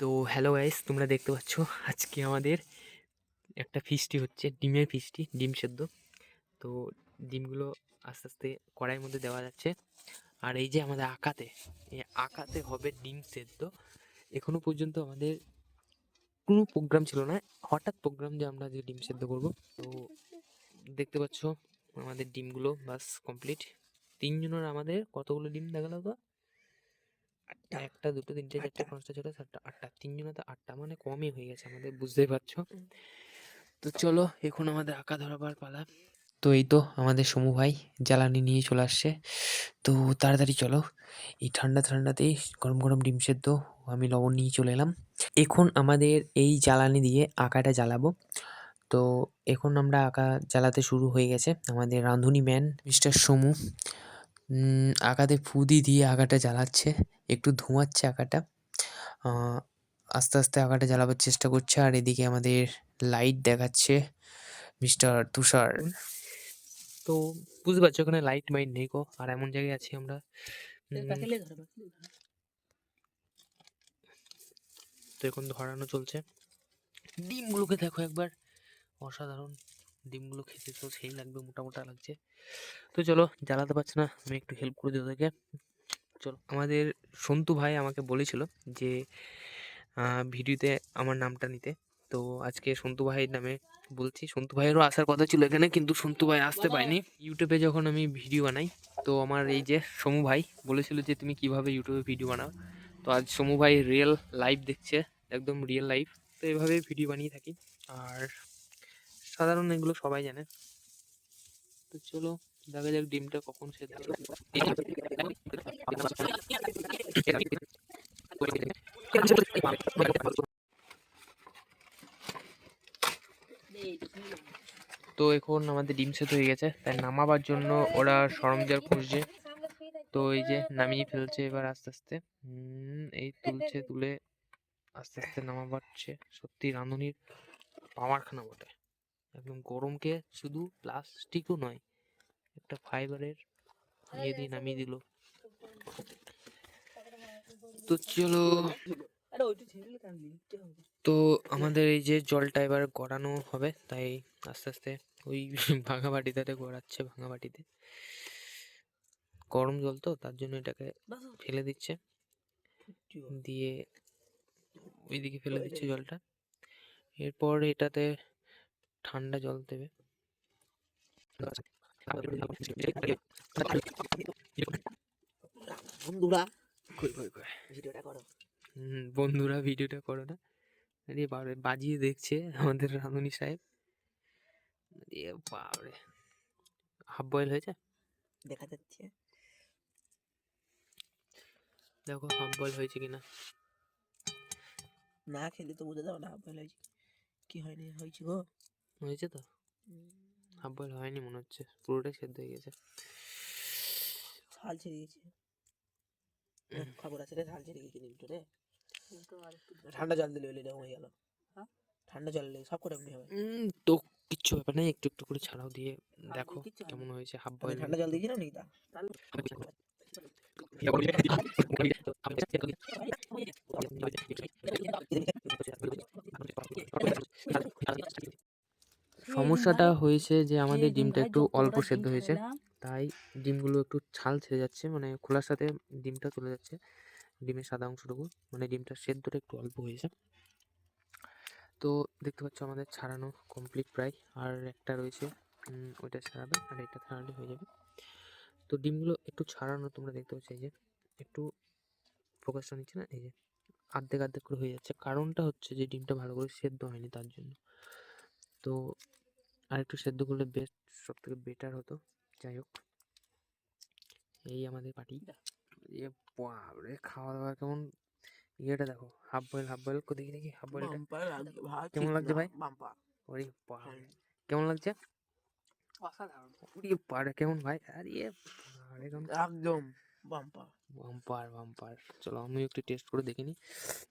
তো hello guys তোমরা দেখতে পাচ্ছ আজকে আমাদের একটা ফিস্টি হচ্ছে, ডিমের ফিস্টি ডিম সেদ্ধ। তো ডিমগুলো আস্তে আস্তে কড়াইয়ের মধ্যে দেওয়া যাচ্ছে। আর এই যে আমাদের আঁকাতে, এই আঁকাতে হবে ডিম সেদ্ধ। এখনও পর্যন্ত আমাদের কোনো প্রোগ্রাম ছিল না। হঠাৎ প্রোগ্রাম যে আমরা যে ডিম সেদ্ধ করব, তো দেখতে পাচ্ছ আমাদের ডিমগুলো বাস কমপ্লিট তিনজনের আমাদের কতগুলো ডিম দেখাল তো? একটা দুটো তিনটে চারটে পাঁচটা ছটা সাতটা আটটা তিনজনে তো আটটা মানে কমই হয়ে গেছে আমাদের বুঝতেই পারছ? তো চলো এখন আমাদের আঁকা ধরাবার পালা। তো এই তো আমাদের সমু ভাই জ্বালানি নিয়ে চলে আসছে। তো তাড়াতাড়ি চলো এই ঠান্ডা ঠান্ডাতেই গরম গরম ডিম সেদ্ধ আমি লবণ নিয়ে চলে এলাম। এখন আমাদের এই জ্বালানি দিয়ে আঁকাটা জ্বালাবো। তো এখন আমরা আঁকা জ্বালাতে শুরু হয়ে গেছে আমাদের রাঁধুনি ম্যান মিস্টার সমু। আঁকাতে ফুদি দিয়ে আঁকাটা জ্বালাচ্ছে একটু ধোঁয়াচ্ছে আঁকাটা। আস্তে আস্তে আঁকাটা জ্বালাবার চেষ্টা করছে আর এদিকে আমাদের লাইট দেখাচ্ছে মিস্টার তুষার। তো বুঝতে পারছ ওখানে লাইট মাইট নেই গো আর এমন জায়গায় আছি আমরা। তো এখন ধরানো চলছে। ডিমগুলোকে দেখো একবার অসাধারণ। ডিমগুলো খেতে তো সেই লাগবে মোটা মোটা লাগছে। তো চলো, জ্বালাতে পারছে না, আমি একটু হেল্প করে দিই ওদেরকে। চলো, আমাদের সন্তু ভাই আমাকে বলেছিল যে ভিডিওতে আমার নামটা নিতে। তো আজকে সন্তু ভাইয়ের নামে বলছি, সন্তু ভাইয়েরও আসার কথা ছিল এখানে, কিন্তু সন্তু ভাই আসতে পারেনি। ইউটিউবে যখন আমি ভিডিও বানাই, তো আমার এই যে সমু ভাই বলেছিল যে, তুমি কীভাবে ইউটিউবে ভিডিও বানাও? তো আজ সমু ভাই রিয়েল লাইভ দেখছে, একদম রিয়েল লাইভ তো এভাবে ভিডিও বানিয়ে থাকি। আর সাধারণ এগুলো সবাই জানে। তো চলো দেখা যাক ডিমটা কখন সেদ্ধ। তো এখন আমাদের ডিম সেদ্ধ হয়ে গেছে, তাই নামাবার জন্য ওরা সরঞ্জাম খুঁজছে। তো এই যে নামিয়ে ফেলছে এবার আস্তে আস্তে। এই তুলছে, তুলে আস্তে আস্তে নামাবাচ্ছে সত্যি রাঁধুনির পাওয়ারখানা বটে। একদম গরমকে শুধু প্লাস্টিকও নয় একটা ফাইবারের ইয়ে দিয়ে নামিয়ে দিল। তো চলো তো আমাদের এই যে জলটা এবার গড়ানো হবে তাই আস্তে আস্তে ওই ভাঙা বাটিটাতে গড়াচ্ছে ভাঙা বাটিতে গরম জল তো তার জন্য এটাকে ফেলে দিচ্ছে। দিয়ে ওইদিকে ফেলে দিচ্ছে জলটা। এরপর এটাতে ঠান্ডা জল দেবে। বন্ধুরা ভিডিওটা করো। হুম, বন্ধুরা ভিডিওটা করো না। আরে বাবারে বাজিয়ে দেখছে আমাদের রাঁধুনি সাহেব। এ বাবারে হাফ বয়েল হয়েছে? দেখা যাচ্ছে। দেখো হাফ বয়েল হয়েছে কিনা। না খেলে তো বুঝে যাও না হাফ বয়েল হয়েছে। কি হয়নি হয়েছে গো? হয়েছে তো? হাফ বয়েল হয়নি মনে হচ্ছে পুরোটাই সেদ্ধ হয়ে গেছে। ছাল ছেড়ে গেছে খবর আছে রে ছাল ছেড়ে গেছে রে। ঠান্ডা জল দিলে হয়ে গেল। ঠান্ডা জল দিলে সব করে এমনি হবে। উম, তো কিচ্ছু ব্যাপার নেই একটু একটু করে ছাড়াও দিয়ে দেখো কেমন হয়েছে হাফ বয়েল ঠান্ডা জল দিয়েছিলাম নাকি তা? সমস্যাটা হয়েছে যে আমাদের ডিমটা একটু অল্প সেদ্ধ হয়েছে। তাই ডিমগুলো একটু ছাল ছেড়ে যাচ্ছে মানে খোলার সাথে ডিমটা চলে যাচ্ছে ডিমের সাদা অংশটুকু মানে ডিমটা সেদ্ধটা একটু অল্প হয়েছে। তো দেখতে পাচ্ছ আমাদের ছাড়ানো কমপ্লিট প্রায় আর একটা রয়েছে ওইটা ছাড়াবে আর এটা ছাড়ালে হয়ে যাবে। তো ডিমগুলো একটু ছাড়ানো তোমরা দেখতে পাচ্ছ এই যে একটু ফোকাসটা নিচ্ছে না এই যে আর্ধেক আর্ধেক করে হয়ে যাচ্ছে। কারণটা হচ্ছে যে ডিমটা ভালো করে সেদ্ধ হয়নি তার জন্য। তো আর একটু সেদ্ধ করলে বেস্ট সব থেকে বেটার হতো। যাই হোক। এই আমাদের পার্টি এ বাবরে খাওয়া দাওয়া কেমন? ইয়েটা দেখো হাফ বয়েল হাফ বয়েল দেখি? দেখি হাফ বয়েলটা কেমন লাগছে ভাই? বাম্পা ওরে বাবরে কেমন লাগছে? অসাধারণ। ওরে বাড়ে কেমন ভাই? আরে একদম বাম্পা বাম্পার বাম্পার চলো আমি একটু টেস্ট করে দেখিনি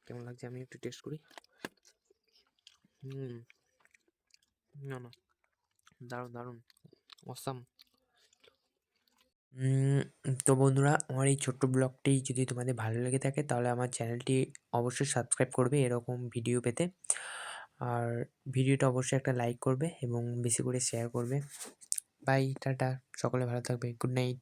কেমন লাগছে আমি একটু টেস্ট করি। হুম। না না। দারুণ দারুণ। অসাম তো বন্ধুরা, আমার এই ছোট্ট ব্লগটি যদি তোমাদের ভালো লেগে থাকে, তাহলে আমার চ্যানেলটি অবশ্যই সাবস্ক্রাইব করবে এরকম ভিডিও পেতে। আর ভিডিওটা অবশ্যই একটা লাইক করবে এবং বেশি করে শেয়ার করবে। Bye tata. সকলে ভালো থাকবে। Good night